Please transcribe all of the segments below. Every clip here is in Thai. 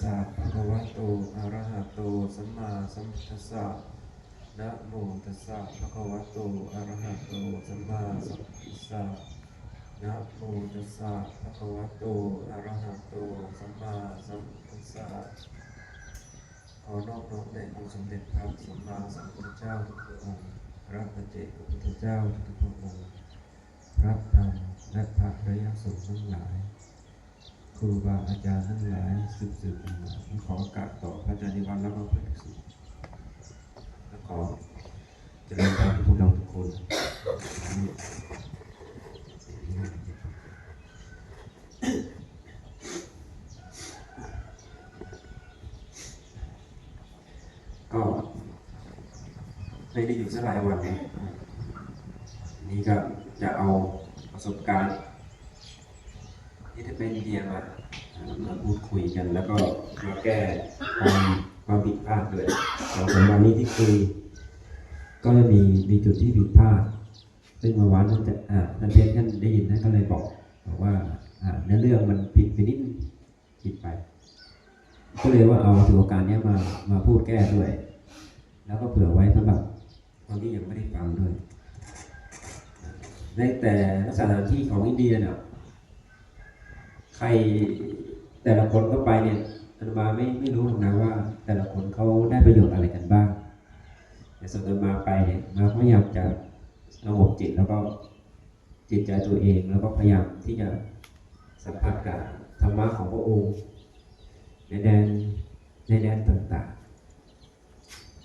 สะภะคะวะโตอะระหะโตสัมมาสัมพุทธัสสะนะโมตัสสะภะคะวะโตอะระหะโตสัมมาสัมพุทธัสสะนะโมตัสสะภะคะวะโตอะระหะโตสัมมาสัมพุทธัสสะขอนอบน้อมแด่องค์สมเด็จพระสัมมาสัมพุทธเจ้าทุกองค์พระปัจเจกพระพุทธเจ้าทุกพระองค์พระธรรมและพระระยะสงฆ์ทั้งหลาย ครูบาอาจารย์ทั้งหลายสืบสืบมาขอโอกาสต่อพระอาจารย์นิวัฒน์แล้วก็พระภิกษุและขอเจริญพรพวกเราทุกคนก็ไม่ได้อยู่สักหลายวันนี่ยนี่ก็จะเอาประสบการณ์ เดียมามาพูดคุยกันแล้วก็มาแก้ความความผิดพลาดด้วยสองสามวันนี้ที่คุยก็จะมีมีจุดที่ผิดพลาด ซึ่งเมื่อวานท่านจะอ่าท่านเทศท่านได้ยินท่านก็เลยบอกบอกว่าอ่าเนื้อเรื่องมันผิดไปนิดผิดไป ก็เลยว่าเอาถือโอกาสนี้มามาพูดแก้ด้วย แล้วก็เผื่อไว้สำหรับคนที่ยังไม่ได้ฟังด้วยในแต่สถานที่ของอินเดียเนี่ย ใครแต่ละคนก็ไปเนี่ยอาตมาไม่ไม่รู้หรอกนะว่า แต่ละคนเขาได้ประโยชน์อะไรกันบ้างแต่ส่วนอาตมาไปเนี่ยมาพยายามจะสงบจิตแล้วก็จิตใจตัวเองแล้วก็พยายามที่จะสัมผัสกับธรรมะของพระองค์ในแดนในแดนต่าง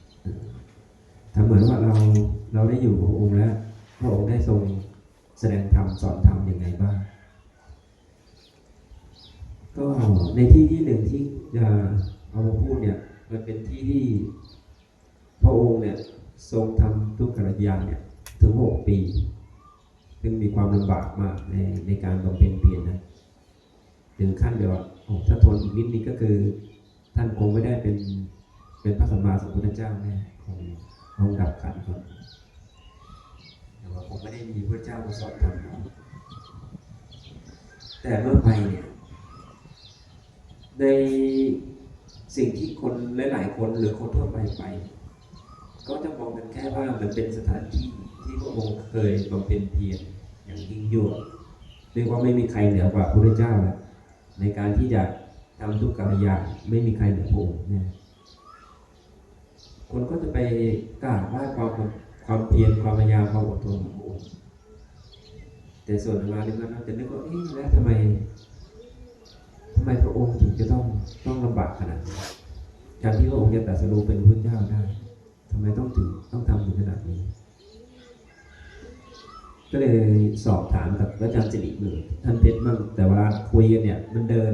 ๆทำเหมือนว่าเราเราได้อยู่พระองค์แล้วพระองค์ได้ทรงแสดงธรรมสอนธรรมยังไงบ้าง ก็ในที่ที่หนึ่งที่จะเอามาพูดเนี่ย มันเป็นที่ที่พระองค์เนี่ยทรงทำทุกขลยานเนี่ยถึงหกปี ซึ่งมีความลำบากมากในในการบำเพ็ญเพียรนะถึงขั้นเดียวาโอ้ถ้าทนอีกนิดนี้ก็คือ ท่านคงไม่ได้เป็นเป็นพระสัมมาสัมพุทธเจ้าแน่คงคงดับขันก่อนแต่ว่าคงไม่ได้มีพระเจ้ามาสอนธรรมแต่เมื่อไปเนี่ย ในสิ่งที่คนหลาย ๆ คนหรือคนทั่วไปไป ก็จะมองกันแค่ว่ามันเป็นสถานที่ที่พระองค์เคยบำเพ็ญเพียรอย่างยิ่งยวดเรียกว่าไม่มีใครเหนือกว่าพระเจ้าแล้วในการที่จะทำทุกกัลยาไม่มีใครเหนือพระองค์เนี่ยคนก็จะไปกราบไหว้ความความเพียรความพยายามความอดทนของพระองค์แต่ส่วนมาในนั้นเราจะนึกว่าเอ๊ะแล้วทำไม มพระองค์ถึงจะต้องต้องลำบากขนาดนี้การที่พระองค์จะตรัสรู้เป็นพระเจ้าได้ทำไมต้องถึงต้องทำถึงขนาดนี้ ก็เลยสอบถามกับอาจารย์สิริมือท่านเพชรมั่งแต่เวลาคุยกันเนี่ย มันเดิน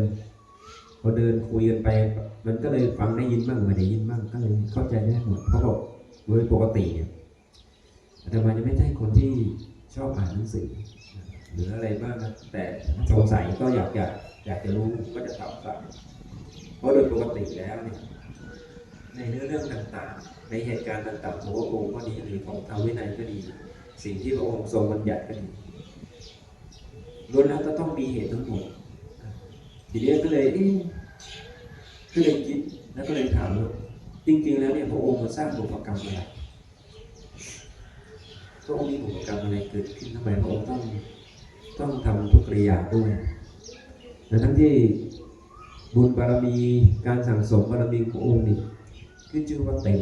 พอเดินคุยกันไป มันก็เลยฟังได้ยินบ้างไม่ได้ยินบ้างก็เลยเข้าใจได้หมดเพราะบอกโดยปกติเนี่ยอาตมาจะไม่ใช่คนที่ชอบอ่านหนังสือหรืออะไรบ้างนะแต่สงสัยก็อยากจะ อยากจะรู้ก็จะถามถามเพราะโดยปกติแล้วเนี่ยในเรื่องเรื่องต่างๆ ในเหตุการณ์ต่างๆของพระองค์ก็ดีหรือของทางวินัยก็ดี สิ่งที่พระองค์ทรงบัญญัติก็ดีล้วนแล้วก็ต้องมีเหตุทั้งหมดทีนี้ก็เลยก็เลยคิดแล้วก็เลยถามว่าจริงๆแล้วเนี่ยพระองค์มาสร้างบุพกรรมอะไรพระองค์มีบุพกรรมอะไรเกิดขึ้นทำไมพระองค์ต้องต้องทำทุกกิริยาด้วย แต่ทั้งที่บุญบารมีการสั่งสมบารมีขององค์นี่ขึ้นชื่อว่าเต็ม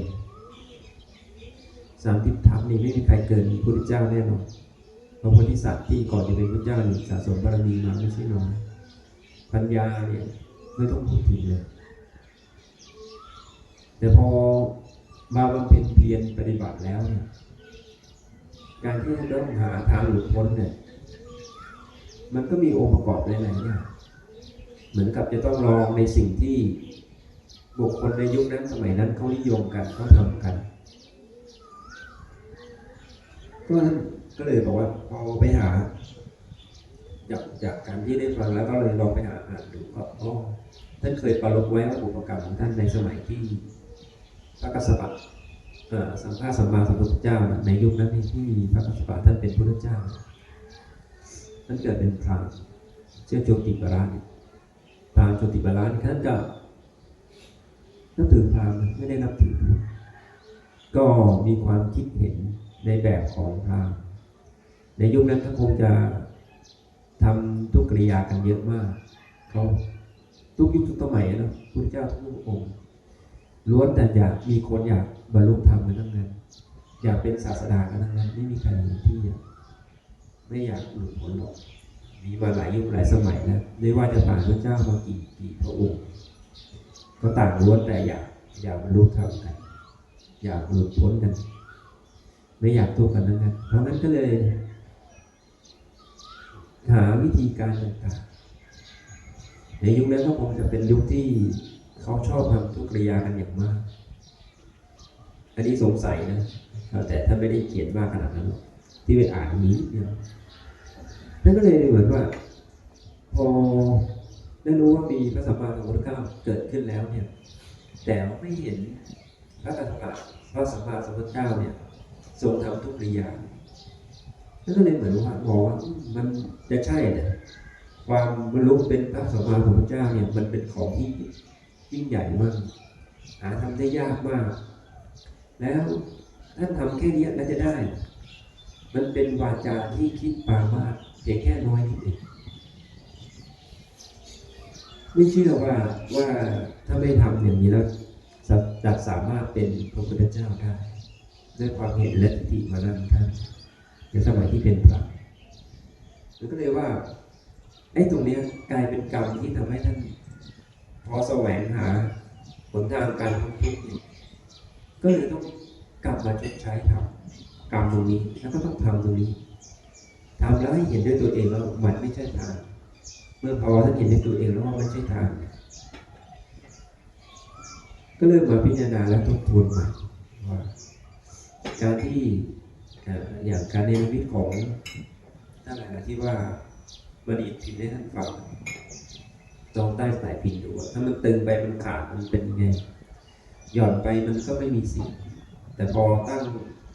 สามทิฏฐานนี่ไม่มีใครเกินพระพุทธเจ้าแน่นอนพระพระโพธิสัตว์ที่ก่อนจะเป็นพระเจ้านี่สะสมบารมีมาไม่ใช่น้อยปัญญาเนี่ยไม่ต้องพูดถึงเลยแต่พอมาบำเพ็ญเพียรปฏิบัติแล้วเนี่ยการที่จะต้องหาทางหลุดพ้นเนี่ยมันก็มีองค์ประกอบหลายๆอย่าง เหมือนกับจะต้องลองในสิ่งที่บุคคลในยุคนั้นสมัยนั้นเขานิยมกันเขาทำกันก็นั้นก็เลยบอกว่าพอไปหา จากจากการที่ได้ฟังแล้วก็เลยลองไปหาอ่านดูก็อ๋อท่านเคยประลบไว้ว่าบุพกรรมของท่านในสมัยที่พระกัสสปะเอ่อสัมภาสัมมาสัมพุทธเจ้าในยุคนั้นที่พระกัสสปะท่านเป็นพระพุทธเจ้าท่านเกิดเป็นพรามเชื่อโจติบาลานพ รามโจติบาลานท่านก็นับถือพราหมณ์ไม่ได้นับถือ ก็มีความคิดเห็นในแบบของพราหมณ์ในยุคนั้นเขาคงจะทำทุกกิริยากันเยอะมากเขาทุกยุคทุกสมัยนะพุทธเจ้าทุกองค์ล้วนแต่อยากมีคนอยากบรรลุธรรมกันทั้งนั้น อยากเป็นศาสดากันทั้งนั้นไม่มีใครที่ไม่อยากหลุดพ้นหรอก มีมาหลายยุคหลายสมัยแล้วไม่ว่าจะผ่านพระเจ้ามากี่กี่พระองค์ก็ต่างล้วนแต่อยากอยากบรรลุธรรมกัน อยากหลุดพ้นกัน ไม่อยากทุกข์กันทั้งนั้นเพราะงั้นก็เลย หาวิธีการต่างๆในยุคนั้นก็คงจะเป็นยุคที่เขาชอบทำทุกกิริยากันอย่างมาก อันนี้สงสัยนะแต่ท่านไม่ได้เขียนมากขนาดนั้นที่ไปอ่านมีนิดเดีย นั่นก็เลยเหมือนว่า พอได้รู้ว่ามีพระสัมมาสัมพุทธเจ้าเกิดขึ้นแล้วเนี่ย แต่ไม่เห็นพระตถาพระสัมมาสัมพุทธเจ้าเนี่ยทรงทำทุกกิริยานั่นก็เลยเหมือนว่าบอกว่ามันจะใช่เนี่ยความบรรลุเป็นพระสัมมาสัมพุทธเจ้าเนี่ยมันเป็นของที่ยิ่งใหญ่มากหาทำได้ยากมาก แล้วท่านทำแค่นี้แล้วจะได้ มันเป็นวาจาที่คิดปรามาส เพียงแค่น้อยนิดเองไม่เชื่อว่าว่าถ้าไม่ทำอย่างนี้แล้วจะสามารถเป็นพระพุทธเจ้าได้ด้วยความเห็นและทิฏฐิมานั้นท่านในสมัยที่เป็นพระแล้วก็เลยว่าไอ้ตรงเนี้ยกลายเป็นกรรมที่ทำให้ท่านพอแสวงหาหนทางการพ้นทุกข์เนี่ก็เลยต้องกลับมาชดใช้ทำกรรมตรงนี้แล้วก็ต้องทำตรงนี้ ทำแล้วให้เห็นด้วยตัวเองแล้วมันไม่ใช่ทาง เมื่อพอท่านเห็นด้วยตัวเองแล้วว่าไม่ใช่ทาง ก็เริ่มมาพิจารณาและทบทวนใหม่ว่าการที่อย่างการเนรมิตของท่านอะไรที่ว่ามาดีพินให้ท่านฟังจองใต้สายพินดูว่าถ้ามันตึงไปมันขาดมันเป็นยังไงหย่อนไปมันก็ไม่มีเสียงแต่พอตั้ง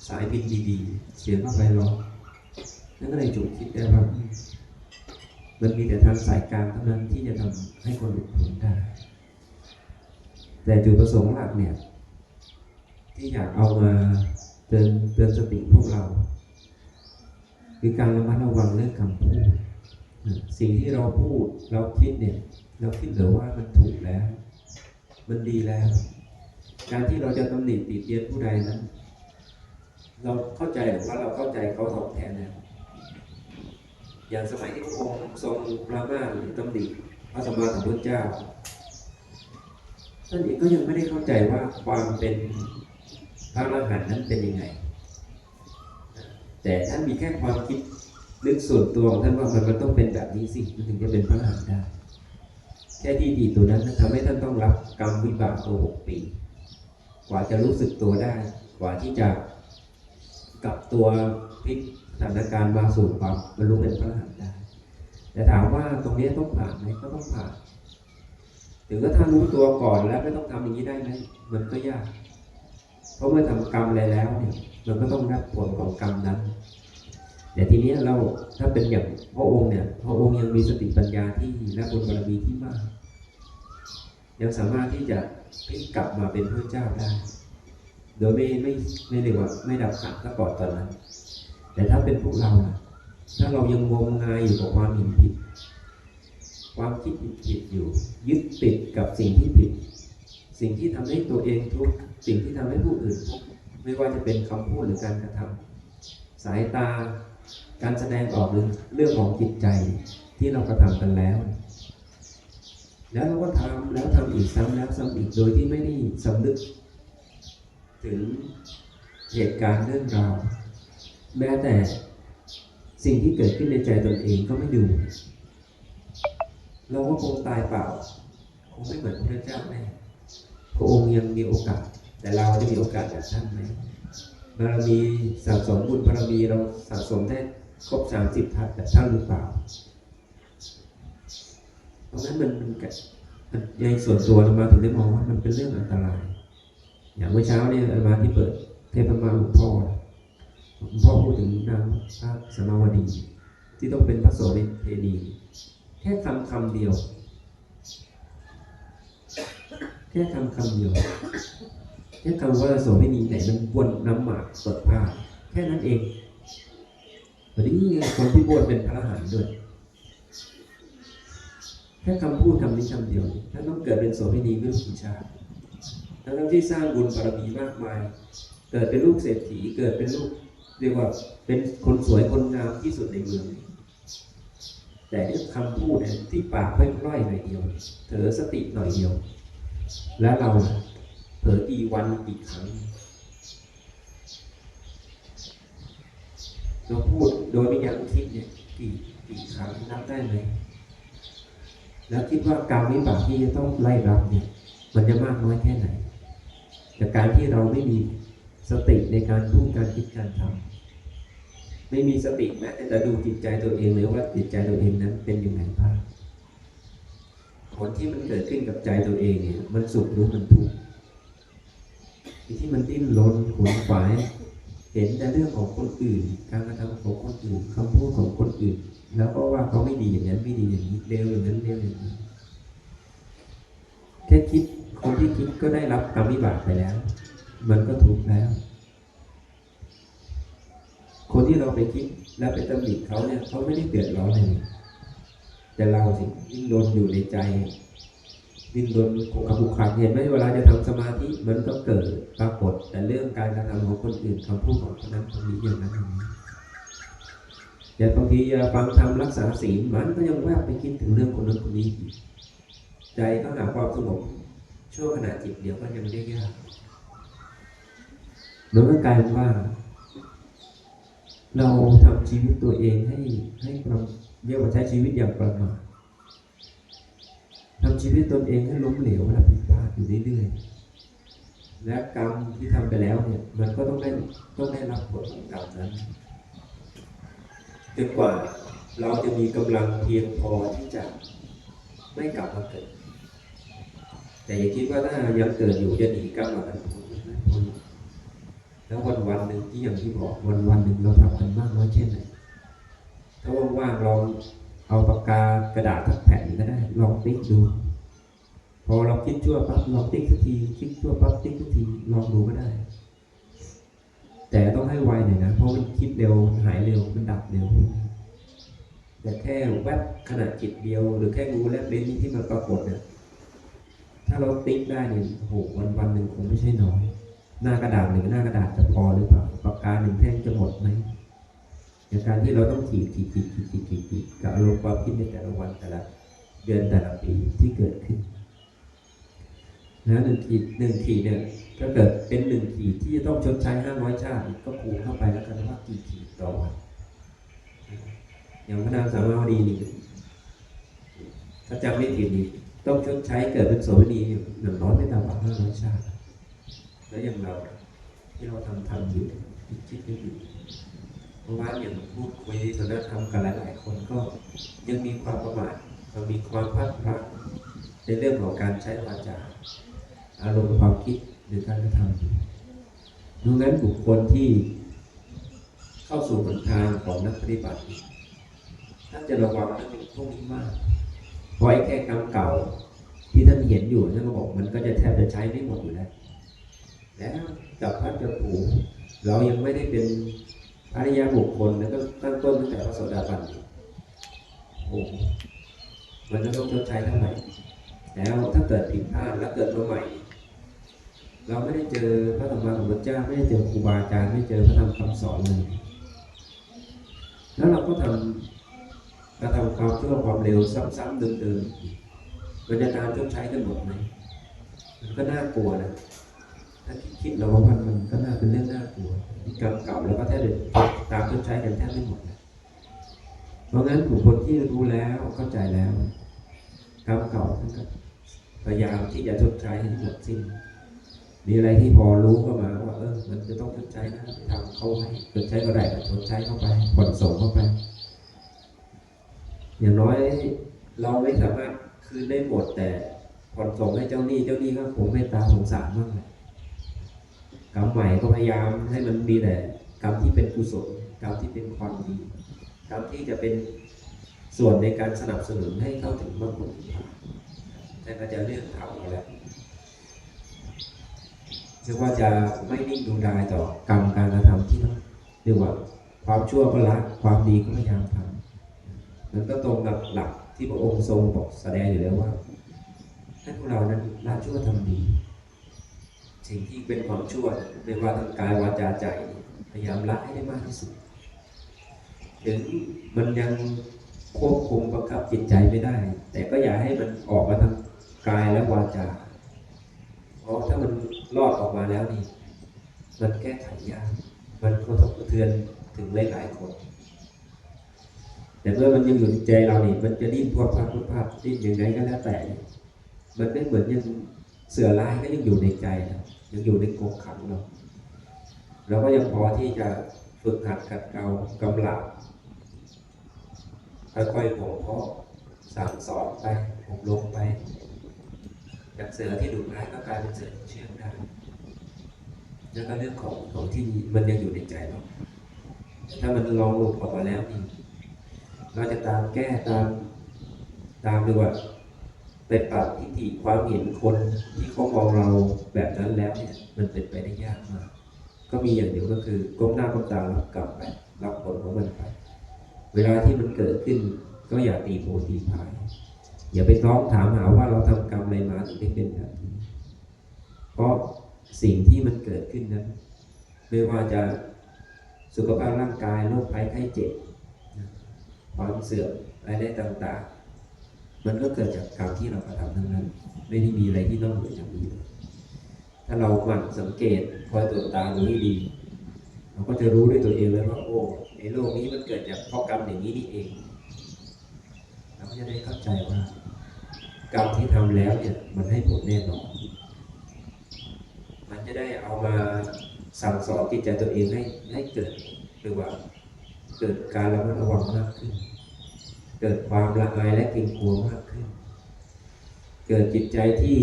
สายพินดีๆ เสียงก็ไปร้อง นั่นก็เลยจุดคิดได้ว่า มันมีแต่ทางสายกลางเท่านั้นที่จะทำให้คนหลุดพ้นได้ แต่จุดประสงค์หลักเนี่ย ที่อยากเอามาเตือนเตือนสติพวกเรา คือการระมัดระวังเรื่องคำพูดสิ่งที่เราพูดเราคิดเนี่ย เราคิดหรือว่ามันถูกแล้ว มันดีแล้ว การที่เราจะตำหนิติเตียนผู้ใดนั้น เราเข้าใจหรือว่าเราเข้าใจเขาถ่องแท้แล้ว อย่างสมัยที่พระองค์ทรงปรามาหรือตำหนิพระสัมมาสัมพุทธเจ้าท่านเองก็ยังไม่ได้เข้าใจว่าความเป็นพระอรหันต์นั้นเป็นยังไง แต่ท่านมีแค่ความคิดนึกส่วนตัวของท่านว่ามันต้องเป็นแบบนี้สิมันถึงจะเป็นพระอรหันต์ได้แค่ที่ดีตัวนั้นทำให้ท่านต้องรับกรรมวิบากตัวหกปี กว่าจะรู้สึกตัวได้ กว่าที่จะกลับตัวพลิก สถานการณ์มาสู่ความบรรลุเป็นพระอรหันต์ได้แต่ถามว่าตรงนี้ต้องผ่านไหมก็ต้องผ่านถึงก็ถ้ารู้ตัวก่อนแล้วไม่ต้องทำอย่างนี้ได้ไหมมันก็ยาก เพราะเมื่อทำกรรมอะไรแล้วเนี่ยมันก็ต้องรับผลของกรรมนั้นแต่ทีนี้เราถ้าเป็นอย่างพระองค์เนี่ยพระองค์ยังมีสติปัญญาที่และบุญบารมีที่มากยังสามารถที่จะพลิกกลับมาเป็นพระเจ้าได้ โดยไม่ไม่ไม่เรียกว่าไม่ดับขัดซะก่อนตอนนั้น แต่ถ้าเป็นพวกเราล่ะถ้าเรายังงมงายอยู่กับความเห็นผิด ความคิดผิดๆอยู่ ยึดติดกับสิ่งที่ผิด สิ่งที่ทำให้ตัวเองทุกข์สิ่งที่ทำให้ผู้อื่นทุกข์ไม่ว่าจะเป็นคำพูดหรือการกระทำสายตา การแสดงออกหรือเรื่องของจิตใจที่เรากระทำกันแล้ว แล้วเราก็ทำแล้วทำอีกซ้ำแล้วซ้ำอีกโดยที่ไม่ได้สำนึก ถึงเหตุการณ์เรื่องราว แม้แต่สิ่งที่เกิดขึ้นในใจตนเองก็ไม่ดู เราก็คงตายเปล่า คงไม่เหมือนพระเจ้าแน่พระองค์ยังมีโอกาส แต่เราได้มีโอกาสแบบท่านไหมบารมีสะสมบุญบารมีเราสะสมได้ครบสามสิบทัศแบบท่านหรือเปล่าเพราะงั้นมันมันกันในส่วนตัวเรามาถึงได้มองว่ามันเป็นเรื่องอันตราย อย่างเมื่อเช้าเนี่ยอามาที่เปิดเทพมาหลวงพ่อ พ่อพูดถึงนางพระสมาวดี ที่ต้องเป็นพระโสริเทนี แค่คำคำเดียว แค่คำคำเดียว แค่คำว่าโสเภณีไหนมันวนน้ำหมากสดผ้าแค่นั้นเองวันนี้คนที่บวชเป็นพระอรหันต์ด้วยแค่คำพูดคำนี้คำเดียวถ้าต้องเกิดเป็นโสเภณีไม่รู้กี่ชาติทั้งที่สร้างบุญบารมีมากมาย เกิดเป็นลูกเศรษฐีเกิดเป็นลูก เรียกว่าเป็นคนสวยคนงามที่สุดในเมือง แต่เนี่ยคำพูดเนี่ยที่ปากพร่อยๆหน่อยเดียว เถอสติหน่อยเดียว แล้วเราน่ะเผลอกี่วันกี่ครั้งเราพูดโดยไม่ยังคิดเนี่ยกี่กี่ครั้งนับได้ไหมแล้วคิดว่ากรรมวิบากที่จะต้องไล่รับเนี่ย มันจะมากน้อยแค่ไหนจากการที่เราไม่มีสติในการพูดการคิดการทำ ไม่มีสติแม้แต่จะดูจิตใจตัวเองเลยว่าจิตใจตัวเองนั้นเป็นยังไงบ้างผลที่มันเกิดขึ้นกับใจตัวเองเนี่ย มันสุขหรือมันทุกข์ที่มันดิ้นรนขวนขวาย เห็นแต่เรื่องของคนอื่น การกระทำของคนอื่นคำพูดของคนอื่น แล้วก็ว่าเขาไม่ดีอย่างนั้นไม่ดีอย่างนี้เลวอย่างนั้นเลวอย่างนี้แค่คิดคนที่คิดก็ได้รับกรรมวิบากไปแล้ว มันก็ถูกแล้ว ที่เราไปคิดแล้วไปตำหนิเขาเนี่ยเขาไม่ได้เดือดร้อนเลยแต่เราสิยิ่งโดนอยู่ในใจยิ่งโดนขบุกขัดเห็นไหมเวลาจะทำสมาธิมันก็เกิดปรากฏ แต่เรื่องการกระทำของคนอื่นคำพูดของคนนั้นคนนี้อย่างนั้นอย่างนี้แต่บางทีฟังธรรมรักษาศีลมันก็ยังแวบไปคิดถึงเรื่องคนนั้นคนนี้อีกใจก็หาความสงบชั่วขณะจิตเดียวก็ยังได้ยากแล้วก็กลายเป็นว่า เราทำชีวิตตัวเองให้ให้ประเรียกว่าใช้ชีวิตอย่างประมาททำชีวิตตนเองให้ล้มเหลวและผิดพลาดอยู่เรื่อยๆและกรรมที่ทำไปแล้วเนี่ยมันก็ต้องได้ต้องได้รับผลของกรรมนั้นจนกว่าเราจะมีกำลังเพียงพอที่จะไม่กลับมาเกิด แต่อย่าคิดว่าถ้ายังเกิดอยู่จะหนีกรรมเหล่านั้น แล้ววันวันๆหนึ่งที่อย่างที่บอกวันวันๆหนึ่งเราทำกันมากน้อยแค่ไหนถ้าว่างๆลองเอาปากกากระดาษทักแผ่นก็ได้ลองติ๊กดู พอเราคิดชั่วปั๊บลองติ๊กสักทีคิดชั่วปั๊บติ๊กสักทีลองดูก็ได้ แต่ต้องให้ไวหน่อยนะเพราะมันคิดเร็วหายเร็วมันดับเร็วแต่แค่แวบขณะจิตเดียว หรือแค่งูแลบลิ้นที่มันปรากฏเนี่ยถ้าเราติ๊กได้เนี่ยโอ้โหวันวันๆหนึ่งคงไม่ใช่น้อย หน้ากระดาษหนึ่งหน้ากระดาษจะพอหรือเปล่าปากกาหนึ่งแท่งจะหมดไหมในการที่เราต้องขีดขีดขีดขีดขีดขีดขีดกับอารมณ์ความคิดในแต่ละวันแต่ละเดือนแต่ละปีที่เกิดขึ้นแล้วหนึ่งขีดหนึ่งขีดเนี่ยถ้าเกิดเป็นหนึ่งขีดที่จะต้องชดใช้ห้าร้อยชาติก็คูณเข้าไปแล้วกันว่ากี่ขีดต่อวันอย่างพระนางสามาวดีนี่ถ้าจำไม่ผิดนี่ต้องชดใช้เกิดเป็นโสเภณีอย่งน้อยไม่ต่ำกว่าห้าร้อยชาติ แล้วอย่างเราที่เราทำทำอยู่คิดคิดอยู่เพราะว่าอย่างพูดคุยสนทนาธรรมกันหลายๆคนก็ยังมีความประมาทยังมีความพลาดพลั้งในเรื่องของการใช้วาจาอารมณ์ความคิดหรือการกระทำอยู่ดังนั้นบุคคลที่เข้าสู่หนทางของนักปฏิบัติท่านจะระวังเรื่องพวกนี้มากเพราะไอ้แค่กรรมเก่าที่ท่านเห็นอยู่ท่านก็บอกมันก็จะแทบจะใช้ไม่หมดอยู่แล้ว แล้วจับพัดจับผูเรายังไม่ได้เป็นอริยบุคคลแล้วก็ตั้งต้นตั้งแต่พระโสดาบันโอ้มันจะต้องชดใช้เท่าไหร่แล้วถ้าเกิดผิดพลาดแล้วเกิดมาใหม่ เราไม่ได้เจอพระธรรมของพระเจ้าไม่ได้เจอครูบาอาจารย์ไม่เจอพระธรรมคำสอนเลยแล้วเราก็ทำกระทำความชั่วความเร็วซ้ำๆเดิมๆมันจะตามชดใช้กันหมดไหมมันก็น่ากลัวนะ ถ้าคิดเราว่ามันมันก็น่าเป็นเรื่องน่ากลัวที่กรรมเก่าแล้วก็แทบจะตามชดใช้กันแทบไม่หมดเพราะงั้นบุคคลที่รู้แล้วเข้าใจแล้วกรรมเก่าท่านก็พยายามที่จะชดใช้ให้หมดสิ้น มีอะไรที่พอรู้ก็มาว่าเออ มันจะต้องชดใช้นะทำเข้าให้ชดใช้ก็ได้ชดใช้เข้าไปผ่อนส่งเข้าไป อย่างน้อยเราไม่สามารถคืนได้หมดแต่ผ่อนส่งให้เจ้าหนี้เจ้าหนี้ก็คงเมตตาสงสารมากเลย กรรมใหม่ก็พยายามให้มันมีแต่กรรมที่เป็นกุศลกรรมที่เป็นความดีกรรมที่จะเป็นส่วนในการสนับสนุนให้เข้าถึงมรรคผลนิพพานแต่ก็จะเลือกทำเอาแหละเรียกว่าจะไม่นิ่งดูดายต่อกรรมการกระทำที่เรียกว่าความชั่วก็ละความดีก็พยายามทำมันก็ตรงกับหลักที่พระองค์ทรงบอกแสดงอยู่แล้วว่าให้พวกเรานั้นละชั่วทำดี สิ่งที่เป็นความชั่วไม่ว่าทางกายวาจาใจ พยายามละให้ได้มากที่สุดถึงมันยังควบคุมบังคับจิตใจไม่ได้ แต่ก็อย่าให้มันออกมาทางกายและวาจาเพราะถ้ามันรอดออกมาแล้วนี่ มันแก้ไขยากมันกระทบกระเทือนถึงหลายๆคน แต่เมื่อมันยังอยู่ในใจเรานี่มันจะดิ้นพวดพลาดพวดพลาดดิ้นยังไงก็แล้วแต่ มันไม่เหมือนยังเสือร้ายก็ยังอยู่ในใจเรา ยังอยู่ในกรงขังเราเราก็ยังพอที่จะฝึกหัดขัดเกลากำลังค่อยๆบ่มเพาะสั่งสอนไปอบรมไปจากเสือที่ดุร้ายก็กลายเป็นเสือที่เชื่องได้แล้วก็เรื่องของของที่มันยังอยู่ในใจเราถ้ามันลองหลุดออกมาแล้วนี่เราจะตามแก้ตามตามดีกว่า ไปปรับทิฏฐิความเห็นคนที่เขามองเราแบบนั้นแล้วเนี่ยมันเป็นไปได้ยากมาก ก็มีอย่างเดียวก็คือก้มหน้าก้มตารับกลับไปรับผลของมันไป เวลาที่มันเกิดขึ้นก็อย่าตีโพตีพาย อย่าไปท้องถามหาว่าเราทำกรรมอะไรมาถึงได้เป็นแบบนี้เพราะสิ่งที่มันเกิดขึ้นนั้น ไม่ว่าจะสุขภาพร่างกายโรคภัยไข้เจ็บความเสื่อมอะไรต่างๆ มันก็เกิดจากกรรมที่เรากระทำทั้งนั้น ไม่ได้มีอะไรที่นอกเหนือจากนี้ ถ้าเราหมั่นสังเกตคอยตรวจตาดูให้ดี เราก็จะรู้ด้วยตัวเองเลยว่าโอ้ในโลกนี้มันเกิดจากเพราะกรรมอย่างนี้นี่เอง เราก็จะได้เข้าใจว่ากรรมที่ทำแล้วเนี่ยมันให้ผลแน่นอน มันจะได้เอามาสั่งสอนจิตใจตัวเองให้ให้เกิดหรือว่า เกิดการระมัดระวังมากขึ้น เกิดความละอายและเกรงกลัวมากขึ้น เกิดจิตใจที่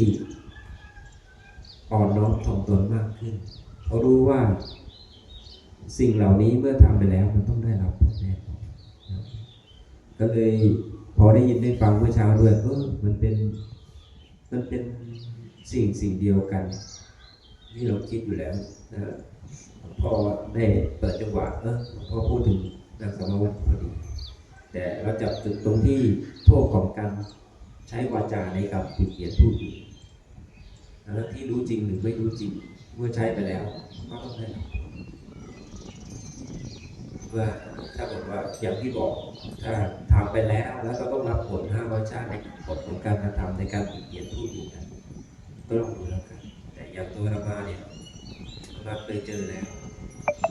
อ่อนน้อมถ่อมตนมากขึ้น เขารู้ว่าสิ่งเหล่านี้เมื่อทำไปแล้วมันต้องได้รับผลแน่นอนก็เลยพอได้ยินได้ฟังเมื่อเช้าด้วยเออมันเป็นมันเป็นสิ่งสิ่งเดียวกันที่เราคิดอยู่แล้วนะพอได้เปิดจังหวะเออพอพูดถึงนางสมาวัตพอดี แต่เราจับจุดตรงที่โทษของการใช้วาจาในการปิดเกียรติผู้อื่นแล้วที่รู้จริงหรือไม่รู้จริง เมื่อใช้ไปแล้วก็ต้องได้เพื่อถ้าบอกว่าอย่างที่บอกถ้าทำไปแล้วแล้วก็ต้องรับผลห้าร้อยชาติในผลของการกระทำในการปิดเกียรติผู้อื่นนั้นก็ลองดูแล้วกันแต่อย่างตัวเรามาเนี่ยเราเคยเจอแล้ว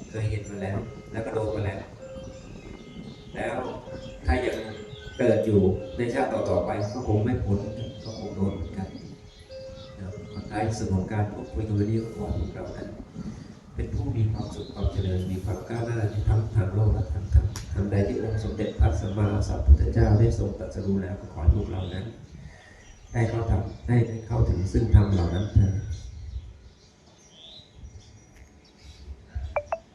เคยเห็นมาแล้ว แล้วก็โดนมาแล้ว แล้วถ้ายังเกิดอยู่ในชาติต่อๆไปก็คงไม่พ้นก็คงโดนเหมือนกันนะขอท้ายสุดของการพูดคุยกันวันนี้ก็ขอให้เรานั้นเป็นผู้มีความสุขความเจริญมีความก้าวหน้าในทั้งทางโลกและทางธรรมทางใดที่องค์สมเด็จพระสัมมาสัมพุทธเจ้าได้ทรงตรัสรู้แล้วก็ขอให้พวกเรานั้น ได้เข้าทำได้ได้เข้าถึงซึ่งธรรมเหล่านั้นเถิด